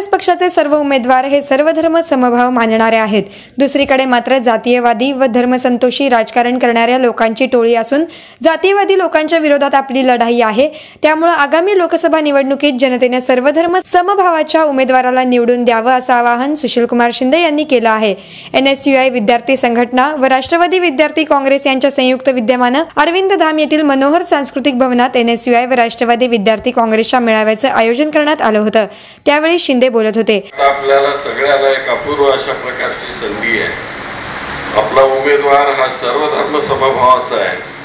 काँग्रेस पक्षाचे सर्व उमेदवार हे सर्वधर्म समभाव मानणारे आहेत. दुसरीकडे मात्र जातीयवादी व धर्मसंतोषी राजकारण करणाऱ्या लोकांची टोळी असून जातीयवादी लोकांच्या विरोधात आपली लढाई आहे. त्यामुळे आगामी लोकसभा निवडणुकीत जनतेने सर्वधर्म समभावाच्या उमेदवाराला निवडून द्यावं असं आवाहन सुशीलकुमार शिंदे यांनी केलं आहे. एन एस यू आय विद्यार्थी संघटना व राष्ट्रवादी विद्यार्थी काँग्रेस यांच्या संयुक्त विद्यमानं अरविंद धाम येथील मनोहर सांस्कृतिक भवनात एन एस यू आय व राष्ट्रवादी विद्यार्थी काँग्रेसच्या मेळाव्याचं आयोजन करण्यात आलं होतं. त्यावेळी शिंदे बोलत होते. आपल्याला सगळ्याला एक अपूर्व अशा प्रकारची संधी आहे. आपला उमेदवार हा सर्व धर्म समभावाचा आहे.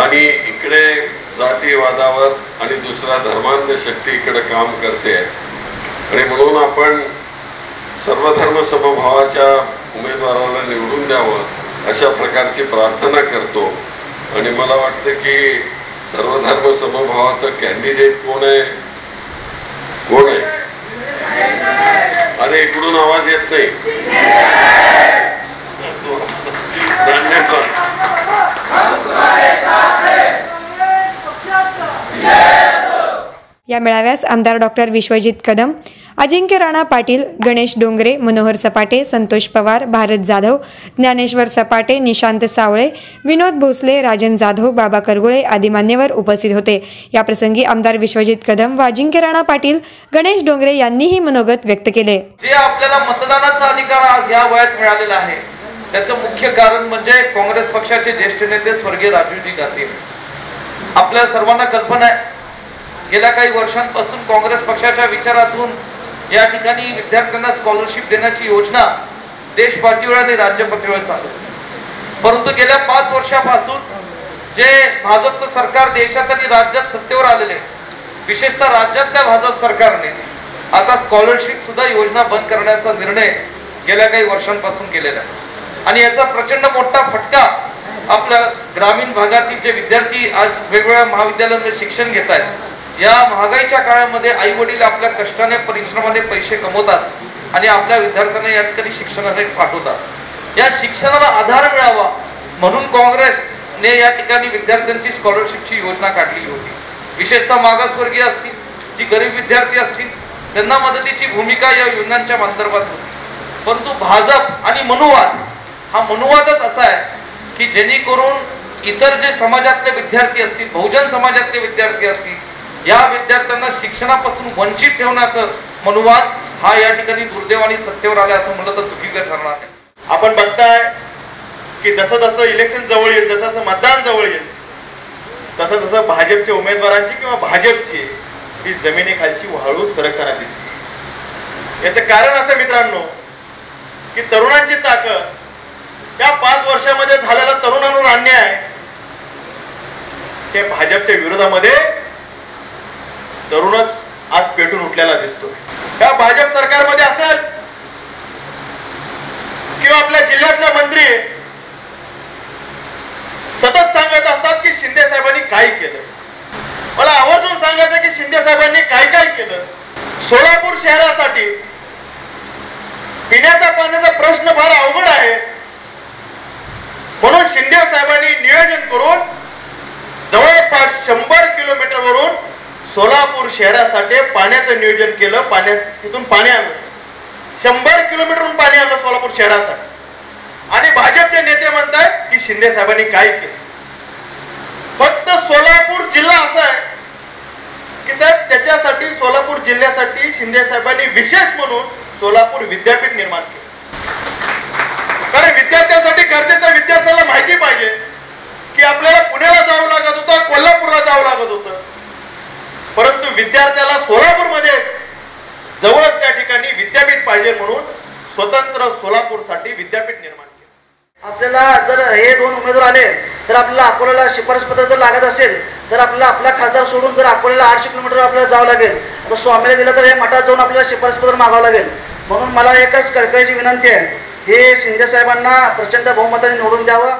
आणि इकडे जातीवादावर आणि दुसरा धर्मांध शक्ती इकडे काम करते. आणि म्हणून आपण सर्व धर्म समभावाच्या उमेदवाराला निवडून द्यावं अशा प्रकारची प्रार्थना करतो. आणि मला वाटतं की सर्व धर्म समभावाचं कॅन्डिडेट कोण आहे? कोण आहे? अरे इकडून आवाज येत नाही. या मेळाव्यास आमदार डॉक्टर विश्वजित कदम अजिंक्य राणा पाटील गणेश डोंगरे मनोहर सपाटे संतोष पवार भारत जाधव ज्ञानेश्वर सपाटे निशांत सावळे विनोद भोसले राजन जाधव बाबा करगुळे आदी मान्यवर उपस्थित होते. याप्रसंगी आमदार विश्वजित कदम व अजिंक्य राणा पाटील गणेश डोंगरे यांनीही मनोगत व्यक्त केले. जे आपल्याला मतदानाचा अधिकार आज या वयात मिळालेला आहे त्याचं मुख्य कारण म्हणजे काँग्रेस पक्षाचे ज्येष्ठ नेते स्वर्गीय राजीवजी गांधी. आपल्या सर्वांना कल्पना आहे गेल्या काही वर्षांपासून काँग्रेस पक्षाच्या विचारातून या ठिकाणी विद्यार्थ्यांना स्कॉलरशिप देण्याची योजना देश पातळीवर आणि राज्य पातळीवर चालू परंतु गेल्या पाच वर्षापासून जे भाजपचं सरकार देशात आणि राज्यात सत्तेवर आलेले विशेषतः राज्यातल्या भाजप सरकारने आता स्कॉलरशिप सुद्धा योजना बंद करण्याचा निर्णय गेल्या काही वर्षांपासून केलेला आहे. आणि याचा प्रचंड मोठा फटका आपल्या ग्रामीण भागातील जे विद्यार्थी आज वेगवेगळ्या महाविद्यालयांमध्ये शिक्षण घेत आहेत या महागाईच्या काळामध्ये आई वडील आपल्या कष्टाने परिश्रमाने पैसे कमवतात आणि आपल्या विद्यार्थ्यांना या ठिकाणी शिक्षणासाठी पाठवतात. या शिक्षणाला आधार मिळावा म्हणून काँग्रेसने या ठिकाणी विद्यार्थ्यांची स्कॉलरशिपची योजना काढलेली होती. विशेषतः मागासवर्गीय असतील जी गरीब विद्यार्थी असतील त्यांना मदतीची भूमिका या योजनांच्या संदर्भात होती. परंतु भाजप आणि मनुवाद हा मनुवादच असा आहे की जेणेकरून इतर जे समाजातले विद्यार्थी असतील बहुजन समाजातले विद्यार्थी असतील या विद्यार्थ्यांना शिक्षणापासून वंचित ठेवण्याचं मनुवाद हा या ठिकाणी दुर्दैवाने सत्तेवर आला असं म्हणलं तर चुकीचं ठरणार नाही. आपण बघताय की जसं जसं इलेक्शन जवळ येईल जसं जसं मतदान जवळ येईल तसं तसं भाजपच्या उमेदवारांची किंवा भाजपची ही जमिनीखालची वाळू सरकताना दिसते. याचं कारण असं मित्रांनो की तरुणांची ताकद या पाच वर्षामध्ये झालेला तरुणांवर अन्याय ते भाजपच्या विरोधामध्ये तरुणच आज पेटून उठलेला दिसतो या भाजप सरकारमध्ये असेल किंवा आपल्या जिल्ह्यातले मंत्री सतत सांगत असतात की शिंदे साहेबांनी काय केलं. मला आवर्जून सांगायचं की शिंदे साहेबांनी काय काय केलं. सोलापूर शहरासाठी पिण्याचा पाण्याचा प्रश्न फार अवघड आहे. म्हणून शिंदे साहेबांनी नियोजन करून जवळपास शंभर किलोमीटर वरून सोलापूर शहरासाठी पाण्याचं नियोजन केलं पाण्या तिथून पाणी आलं शंभर किलोमीटरहून पाणी आलं सोलापूर शहरासाठी. आणि भाजपचे नेते म्हणतात की शिंदे साहेबांनी काय केलं? फक्त सोलापूर जिल्हा असा आहे की साहेब त्याच्यासाठी सोलापूर जिल्ह्यासाठी शिंदे साहेबांनी विशेष म्हणून सोलापूर विद्यापीठ निर्माण केलं. कारण विद्यार्थ्यांसाठी गरजेचं विद्यार्थ्याला माहिती पाहिजे की आपल्याला पुण्याला जावं लागत होतं कोल्हापूरला जावं लागत होतं परंतु आपल्याला सोलापूरमध्येच जवळच त्या ठिकाणी विद्यापीठ पाहिजे म्हणून स्वतंत्र सोलापूरसाठी विद्यापीठ निर्माण केलं. आपल्याला जर हे दोन उमेदवार आले तर आपल्याला अकोल्याला शिफारस पत्र जर लागत असेल तर आपल्याला आपला खासदार सोडून जर अकोल्याला आठशे किलोमीटर आपल्याला जावं लागेल तर स्वामीला दिलं तर हे मठात जाऊन आपल्याला शिफारस पत्र मागावं लागेल. म्हणून मला एकच कळकळीची विनंती आहे हे शिंदे साहेबांना प्रचंड बहुमताने निवडून द्यावं.